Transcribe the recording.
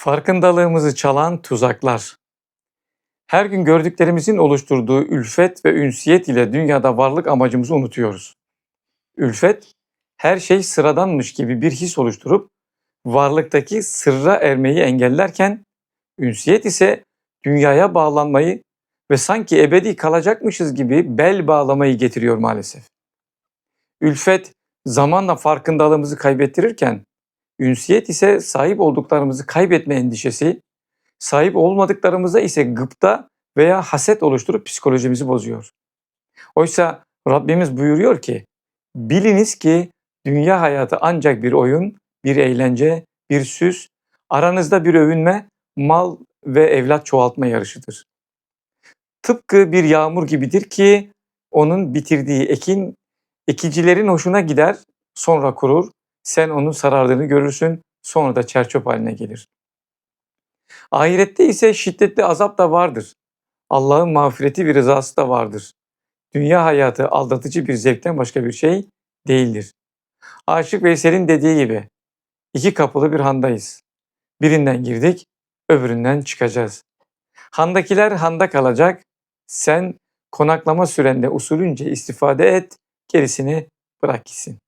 Farkındalığımızı çalan tuzaklar. Her gün gördüklerimizin oluşturduğu ülfet ve ünsiyet ile dünyada varlık amacımızı unutuyoruz. Ülfet, her şey sıradanmış gibi bir his oluşturup varlıktaki sırra ermeyi engellerken, ünsiyet ise dünyaya bağlanmayı ve sanki ebedi kalacakmışız gibi bel bağlamayı getiriyor maalesef. Ülfet zamanla farkındalığımızı kaybettirirken, ünsiyet ise sahip olduklarımızı kaybetme endişesi, sahip olmadıklarımıza ise gıpta veya haset oluşturup psikolojimizi bozuyor. Oysa Rabbimiz buyuruyor ki, biliniz ki dünya hayatı ancak bir oyun, bir eğlence, bir süs, aranızda bir övünme, mal ve evlat çoğaltma yarışıdır. Tıpkı bir yağmur gibidir ki onun bitirdiği ekin ekicilerin hoşuna gider, sonra kurur, sen onun sarardığını görürsün, sonra da çerçöp haline gelir. Ahirette ise şiddetli azap da vardır. Allah'ın mağfireti ve rızası da vardır. Dünya hayatı aldatıcı bir zevkten başka bir şey değildir. Aşık Veysel'in dediği gibi, iki kapılı bir handayız. Birinden girdik, öbüründen çıkacağız. Handakiler handa kalacak, sen konaklama sürende usulünce istifade et, gerisini bırak gitsin.